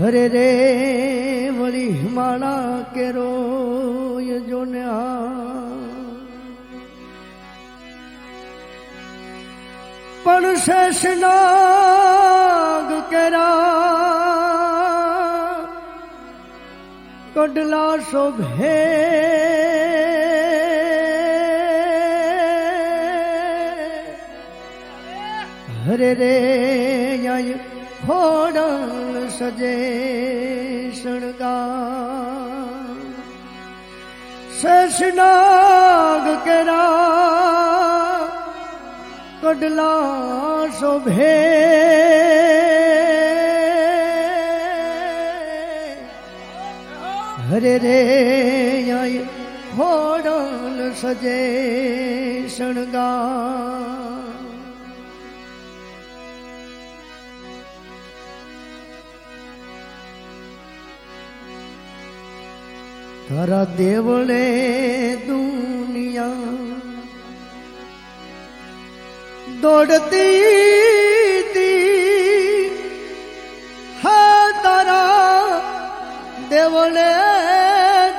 હરે રે વળી હિમાળા કેરો જોને આ. પણ શેષનાગ કેરા કડલા શોભે. હરે રે ખોડલ સજે શણગા શેષનાગ કેરા કડલા શોભે હરે રે ખોડલ સજે શણગા તારા દેવળે દુનિયા દોડતી તી હા તારા દેવળે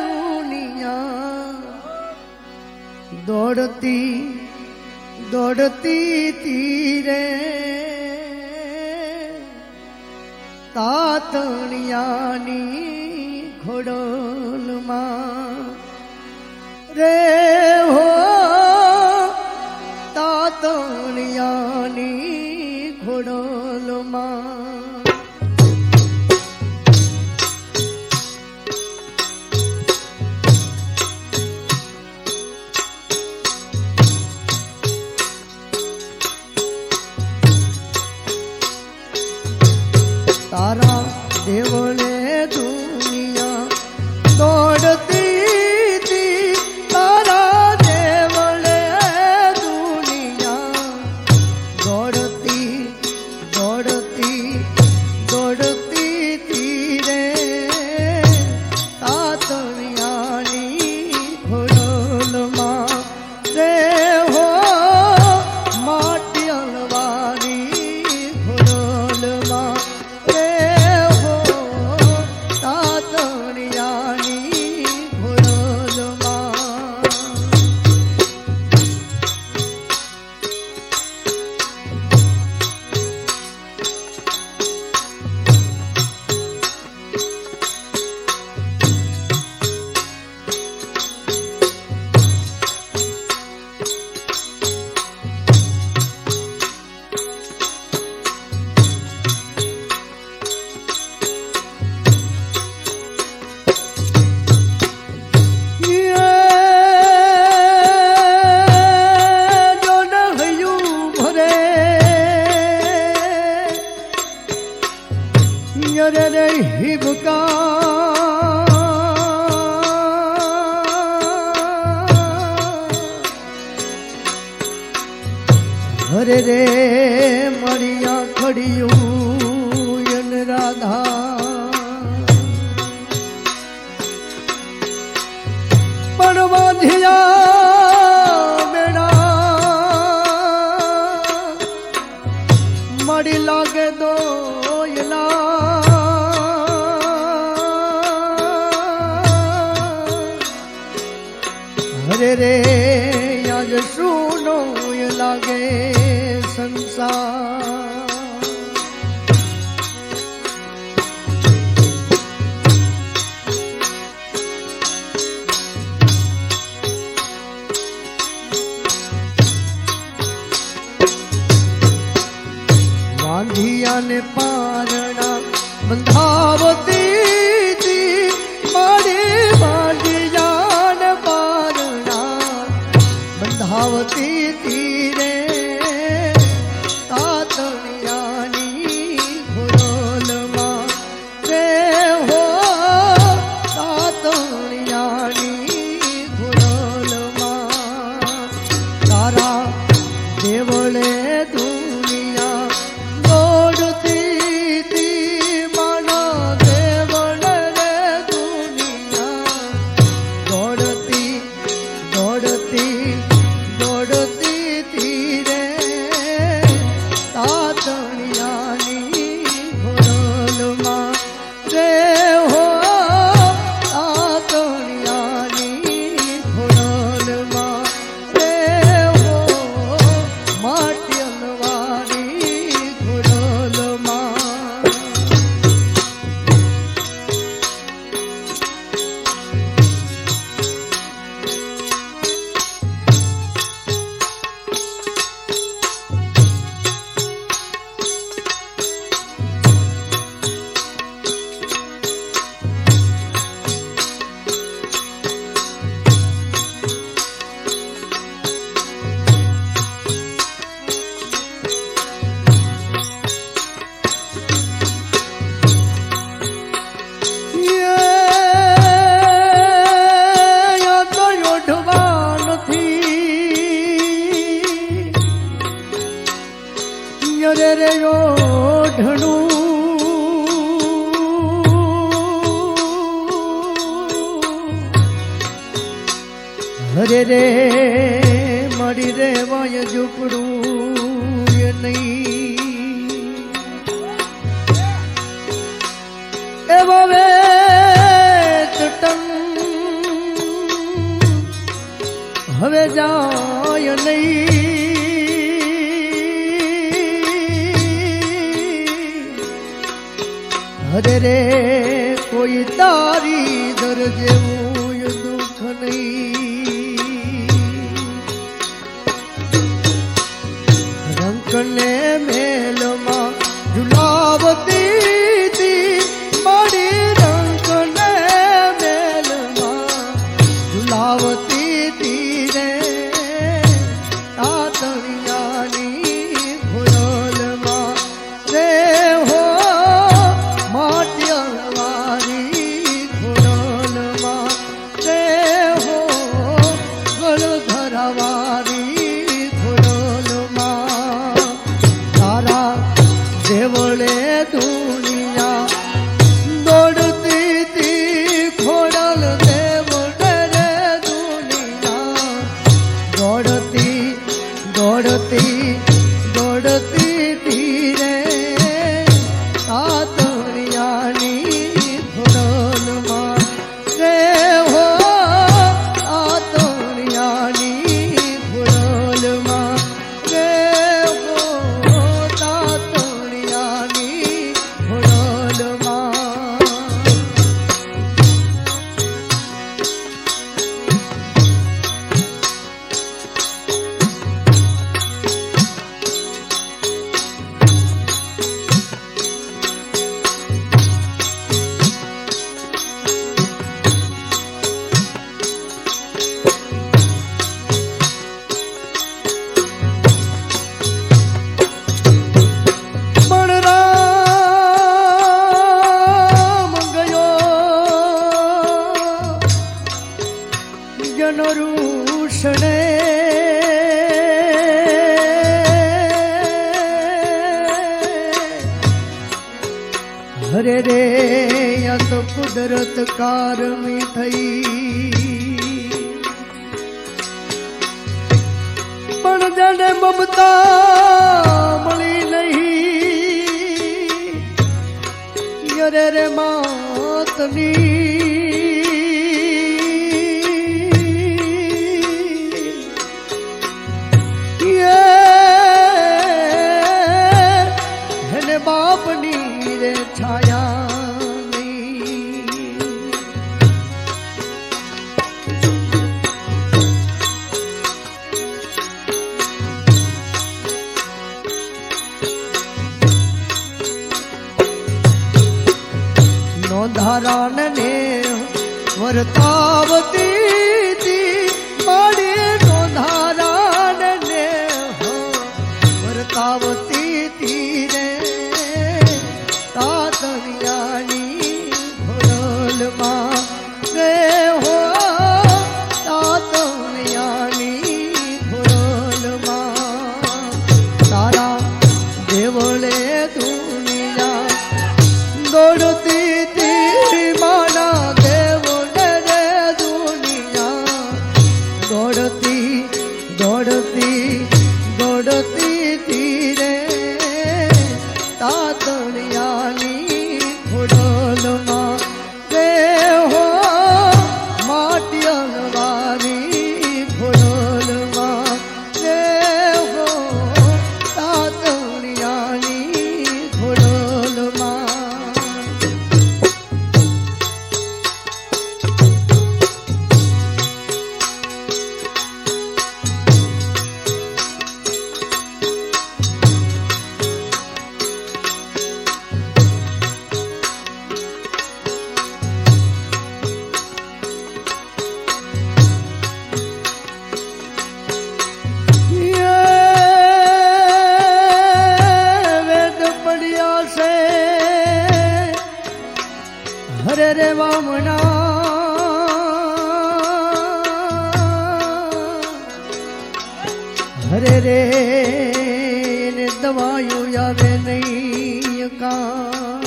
દુનિયા દોડતી દોડતી તીરે તાતણિયાની ખોડલમાં રે હો તાતણિયાની ખોડલમાં હરે રે મળ્યા ખડિયું લાગે સંસાર. તીરે તાતણિયાની કરે રે ઓઢણું હરે રે, મળી રે વાય ઝૂપડું, એ નહીં. એવો હવે જાય નહીં. અરે રે કોઈ તારી દર જેવું દુઃખ નહીં. રંકને por ti. અરે રે આ તો કુદરત કારમી થઈ પણ જાણે મમતા મળી નહીં અરે રે માતની দৌড়তি দৌড়তি দৌড়তি। હરે રે, ને દવાયું યાવે નહીં કા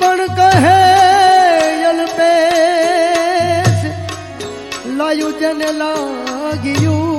પણ કહે, અલ્પેશ, લાયું જેને લાગ્યું.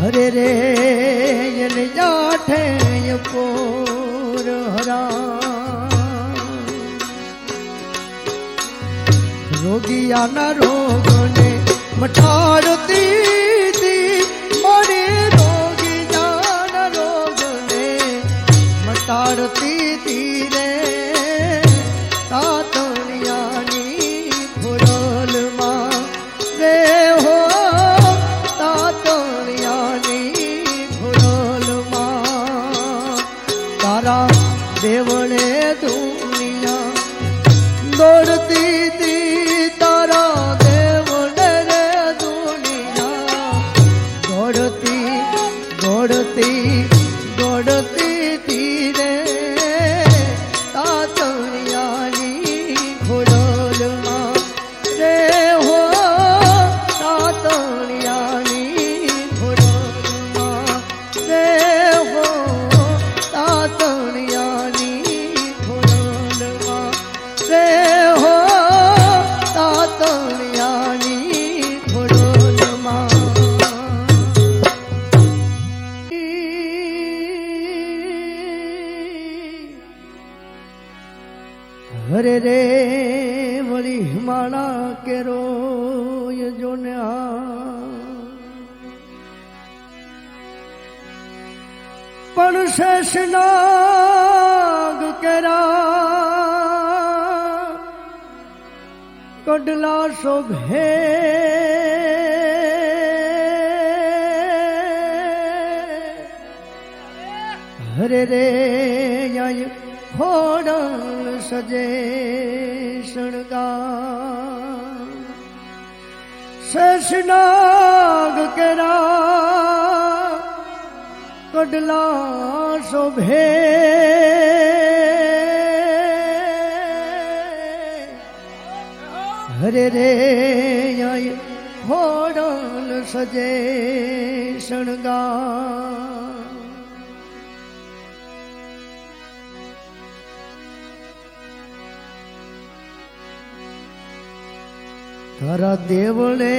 હરે રે જન જાઠે પોર હરા રોગિયાના રોગને મટાડતી તી મારી રોગિયાના રોગને મટાડતી તી રે. તાતણિયાની ખોડલમાં રે હો. તાતણિયાની ખોડલમાં તારા દેવળે દુનિયા દોડતી કડલા શોભે. હરે રે ખોડલ સજે શણગા શેષનાગ કેરા કડલા શોભે. હરે રે યાય ખોડલ સજે શણગાર તારા દેવળે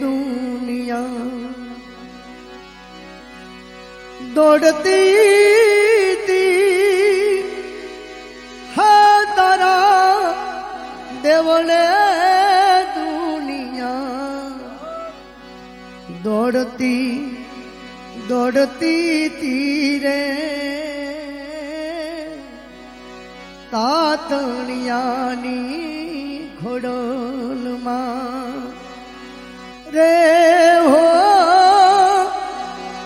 દુનિયા દોડતી દોડતી દોડતી તીરે. તાતણિયાની ઘોડોલમાં રે હો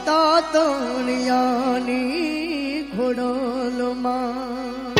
તાતણિયાની ઘોડોલમાં